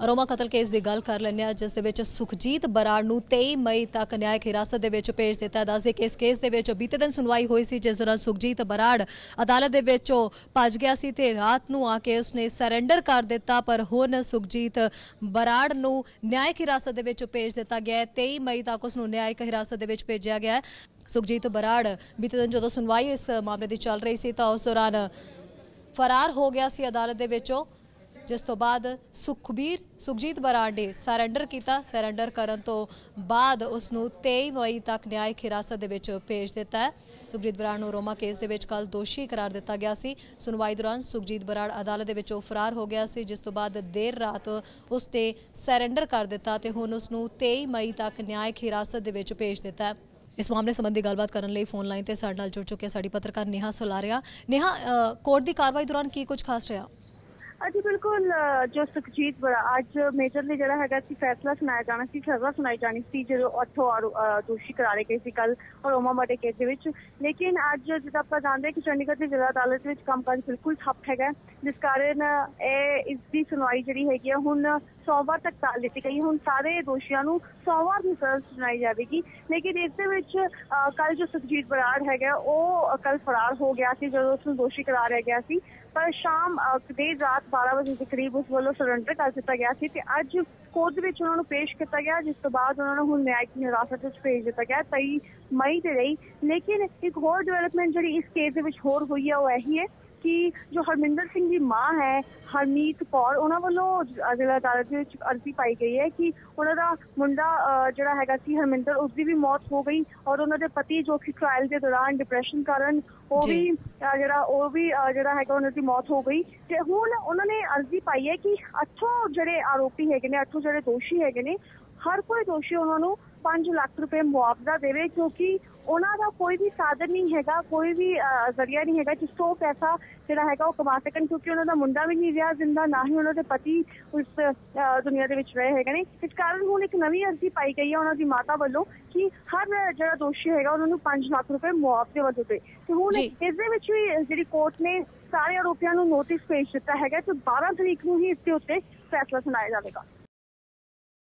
Aroma ਕਤਲ case ਦੀ ਗੱਲ ਕਰ ਲੈਂਦੇ ਹਾਂ, ਜਿਸ ਦੇ ਵਿੱਚ ਸੁਖਜੀਤ ਬਰਾੜ ਨੂੰ 23 ਮਈ ਤੱਕ ਨਿਆਇਕ ਹਿਰਾਸਤ ਦੇ ਵਿੱਚ ਭੇਜ ਦਿੱਤਾ ਦੱਸਦੇ ਕਿ ਇਸ ਕੇਸ ਦੇ ਵਿੱਚ ਬੀਤੇ ਦਿਨ ਸੁਣਵਾਈ ਹੋਈ ਸੀ, ਜਿਸ ਦੌਰਾਨ ਸੁਖਜੀਤ ਬਰਾੜ ਅਦਾਲਤ ਦੇ ਵਿੱਚੋਂ ਭੱਜ ਗਿਆ ਸੀ ਤੇ ਰਾਤ ਨੂੰ ਆ ਕੇ ਉਸਨੇ ਸਰੈਂਡਰ ਕਰ ਦਿੱਤਾ, ਪਰ ਹੁਣ ਸੁਖਜੀਤ ਬਰਾੜ ਨੂੰ ਨਿਆਇਕ ਹਿਰਾਸਤ ਦੇ ਵਿੱਚ ਭੇਜ ਦਿੱਤਾ ਗਿਆ ਹੈ। 23 ਮਈ ਤੱਕ ਉਸ ਨੂੰ ਨਿਆਇਕ ਹਿਰਾਸਤ ਦੇ ਵਿੱਚ ਭੇਜਿਆ ਗਿਆ ਹੈ। ਸੁਖਜੀਤ ਬਰਾੜ ਬੀਤੇ ਦਿਨ ਜਦੋਂ ਸੁਣਵਾਈ ਇਸ ਮਾਮਲੇ ਦੀ ਚੱਲ ਰਹੀ ਸੀ, ਤਾਂ ਉਸ ਦੌਰਾਨ ਫਰਾਰ ਹੋ ਗਿਆ ਸੀ ਅਦਾਲਤ ਦੇ ਵਿੱਚੋਂ ਜਿਸ ਤੋਂ ਬਾਅਦ ਸੁਖਬੀਰ, ਸੁਖਜੀਤ ਬਰਾੜ ਨੇ ਸਰੈਂਡਰ ਕੀਤਾ। ਸਰੈਂਡਰ ਕਰਨ ਤੋਂ ਬਾਅਦ ਉਸ ਨੂੰ 23 ਮਈ ਤੱਕ ਨਿਆਇਕ ਹਿਰਾਸਤ ਦੇ ਵਿੱਚ ਭੇਜ ਦਿੱਤਾ ਹੈ। ਸੁਖਜੀਤ ਬਰਾੜ ਨੂੰ ਰੋਮਾ ਕੇਸ ਦੇ ਵਿੱਚ ਕੱਲ ਦੋਸ਼ੀ ਕਰਾਰ ਦਿੱਤਾ ਗਿਆ ਸੀ। ਸੁਣਵਾਈ ਦੌਰਾਨ ਸੁਖਜੀਤ ਬਰਾੜ ਅਦਾਲਤ ਦੇ ਵਿੱਚੋਂ ਫਰਾਰ ਹੋ ਗਿਆ ਸੀ, ਜਿਸ ਤੋਂ ਬਾਅਦ ਦੇਰ ਰਾਤ ਉਸ ਨੇ ਸਰੈਂਡਰ ਕਰ ਦਿੱਤਾ ਤੇ ਹੁਣ ਉਸ ਨੂੰ 23 ਮਈ ਤੱਕ ਨਿਆਇਕ ਹਿਰਾਸਤ ਦੇ ਵਿੱਚ ਭੇਜ ਦਿੱਤਾ ਹੈ। ਇਸ ਮਾਮਲੇ ਸੰਬੰਧੀ ਗੱਲਬਾਤ ਕਰਨ ਲਈ ਫੋਨ ਲਾਈਨ ਤੇ ਸਾਡੇ ਨਾਲ ਜੁੜ ਚੁੱਕੇ ਸਾਡੀ ਪੱਤਰਕਾਰ ਨੇਹਾ ਸੁਲਾਰਿਆ। ਨੇਹਾ ਕੋਰਟ ਦੀ ਕਾਰਵਾਈ ਦੌਰਾਨ ਕੀ ਕੁਝ ਖਾਸ ਰਿਹਾ? ਅਜੀ ਬਿਲਕੁਲ ਜੋ ਸੁਖਜੀਤ ਬੜਾ ਅੱਜ ਮੇਜਰਲੀ ਜਿਹੜਾ ਹੈਗਾ ਸੀ, ਫੈਸਲਾ ਸੁਣਾਇਆ ਜਾਣਾ ਸੀ, ਸਜ਼ਾ ਸੁਣਾਈ ਜਾਣੀ ਸੀ, ਜਦੋਂ ਅਠੋ ਦੋਸ਼ੀ ਕਰਾਰੇ ਗਏ ਸੀ ਕੱਲ ਅਰੋਮਾ ਮਰਡਰ ਕੇਸ ਦੇ ਵਿੱਚ। ਲੇਕਿਨ ਅੱਜ ਜਿੱਦਾਂ ਆਪਾਂ ਜਾਣਦੇ ਕਿ ਚੰਡੀਗੜ੍ਹ ਦੀ ਜ਼ਿਲ੍ਹਾ ਅਦਾਲਤ ਵਿੱਚ ਕੰਮਕਾਜ ਬਿਲਕੁਲ ਠੱਪ ਹੈਗਾ ਜਿਸ ਕਾਰਨ, ਇਹ, ਇਸ ਦੀ ਸੁਣਵਾਈ ਜਿਹੜੀ ਹੈਗੀ ਆ, ਹੁਣ ਸੋਮਵਾਰ ਤੱਕ ਟਾਲ ਦਿੱਤੀ ਗਈ ਹੁਣ ਸਾਰੇ ਦੋਸ਼ੀਆਂ ਨੂੰ ਸੋਮਵਾਰ ਨੂੰ ਸਜ਼ਾ ਸੁਣਾਈ ਜਾਵੇਗੀ। ਲੇਕਿਨ ਇਸ ਦੇ ਵਿੱਚ ਕੱਲ ਜੋ ਸੁਖਜੀਤ ਬਰਾੜ ਹੈਗਾ, ਉਹ ਕੱਲ ਫਰਾਰ ਹੋ ਗਿਆ ਸੀ, ਜਦੋਂ ਉਸ ਨੂੰ ਦੋਸ਼ੀ ਕਰਾਰ ਰਹਿ ਗਿਆ ਸੀ। ਪਰ ਸ਼ਾਮ ਅ, ਦੇਰ ਰਾਤ 12 ਵਜੇ ਦੇ ਕਰੀਬ ਉਸ ਵੱਲੋਂ ਸਰੈਂਡਰ ਕਰ ਦਿੱਤਾ ਗਿਆ ਸੀ ਤੇ ਅੱਜ ਕੋਰਟ ਦੇ ਵਿੱਚ ਉਹਨਾਂ ਨੂੰ ਪੇਸ਼ ਕੀਤਾ ਗਿਆ ਜਿਸ ਤੋਂ ਬਾਅਦ ਉਹਨਾਂ ਨੂੰ ਹੁਣ ਨਿਆਇਕ ਹਿਰਾਸਤ ਵਿੱਚ ਭੇਜ ਦਿੱਤਾ ਗਿਆ 23 ਮਈ ਦੇ ਲਈ ਲੇਕਿਨ ਇੱਕ ਹੋਰ ਡਿਵੈਲਪਮੈਂਟ ਜਿਹੜੀ ਇਸ ਕੇਸ ਦੇ ਵਿੱਚ ਹੋਰ ਹੋਈ ਹੈ ਉਹ ਇਹੀ ਹੈ ਕਿ ਜੋ ਹਰਮਿੰਦਰ ਸਿੰਘ ਦੀ ਮਾਂ ਹੈ ਹਰਮੀਤ ਕੌਰ ਉਹਨਾਂ ਵੱਲੋਂ ਜ਼ਿਲ੍ਹਾ ਅਦਾਲਤ ਦੇ ਵਿੱਚ ਅਰਜ਼ੀ ਪਾਈ ਗਈ ਹੈ ਕਿ ਉਹਨਾਂ ਦਾ ਮੁੰਡਾ ਜਿਹੜਾ ਹੈਗਾ ਸੀ ਹਰਮਿੰਦਰ ਉਸ ਦੀ ਵੀ ਮੌਤ ਹੋ ਗਈ ਔਰ ਉਹਨਾਂ ਦੇ ਪਤੀ ਜੋ ਕਿ ਟ੍ਰਾਇਲ ਦੇ ਦੌਰਾਨ ਡਿਪਰੈਸ਼ਨ ਕਾਰਨ ਉਹ। ਵੀ ਜਿਹੜਾ ਉਹ ਵੀ ਜਿਹੜਾ ਹੈਗਾ ਉਹਨਾਂ ਦੀ ਮੌਤ ਹੋ ਗਈ ਤੇ ਹੁਣ ਉਹਨਾਂ ਨੇ ਅਰਜ਼ੀ ਪਾਈ ਹੈ ਕਿ ਅੱਠੋਂ ਜਿਹੜੇ ਆਰੋਪੀ ਹੈਗੇ ਨੇ ਅੱਠੋਂ ਜਿਹੜੇ ਦੋਸ਼ੀ ਹੈਗੇ ਨੇ ਹਰ ਕੋਈ ਦੋਸ਼ੀ ਉਹਨਾਂ ਨੂੰ 5 ਲੱਖ ਰੁਪਏ ਮੁਆਵਜ਼ਾ ਦੇਵੇ ਕਿਉਂਕਿ ਉਹਨਾਂ ਦਾ ਕੋਈ ਵੀ ਸਾਧਨ ਨਹੀਂ ਹੈਗਾ ਕੋਈ ਵੀ ਜ਼ਰੀਆ ਨਹੀਂ ਹੈਗਾ ਜਿਸ ਤੋਂ ਉਹ ਪੈਸਾ ਜਿਹੜਾ ਹੈਗਾ ਉਹ ਕਮਾ ਸਕਣ ਕਿਉਂਕਿ ਉਹਨਾਂ ਦਾ ਮੁੰਡਾ ਵੀ ਨਹੀਂ ਰਿਹਾ ਜ਼ਿੰਦਾ ਨਾ ਹੀ ਉਹਨਾਂ ਦੇ ਪਤੀ ਉਸ ਦੁਨੀਆ ਦੇ ਵਿੱਚ ਰਹੇ ਹੈਗੇ ਨੇ। ਇਸ ਕਾਰਨ ਹੁਣ ਇੱਕ ਨਵੀਂ ਅਰਜ਼ੀ ਪਾਈ ਗਈ ਹੈ ਉਹਨਾਂ ਦੀ ਮਾਤਾ ਵੱਲੋਂ ਕਿ ਹਰ ਜਿਹੜਾ ਦੋਸ਼ੀ ਹੈਗਾ ਉਹਨਾਂ ਨੂੰ 5 ਲੱਖ ਰੁਪਏ ਮੁਆਵਜ਼ੇ ਵਜੋਂ ਦੇ ਤੇ ਹੁਣ। ਇਸ ਦੇ ਵਿੱਚ ਵੀ ਜਿਹੜੀ ਕੋਰਟ ਨੇ ਸਾਰੇ ਆਰੋਪੀਆਂ ਨੂੰ ਨੋਟਿਸ ਭੇਜ ਦਿੱਤਾ ਹੈਗਾ ਤੇ 12 ਤਰੀਕ ਨੂੰ ਹੀ ਇਸ ਦੇ ਉੱਤੇ ਫੈਸਲਾ ਸੁਣਾਇਆ ਜਾਵੇਗਾ।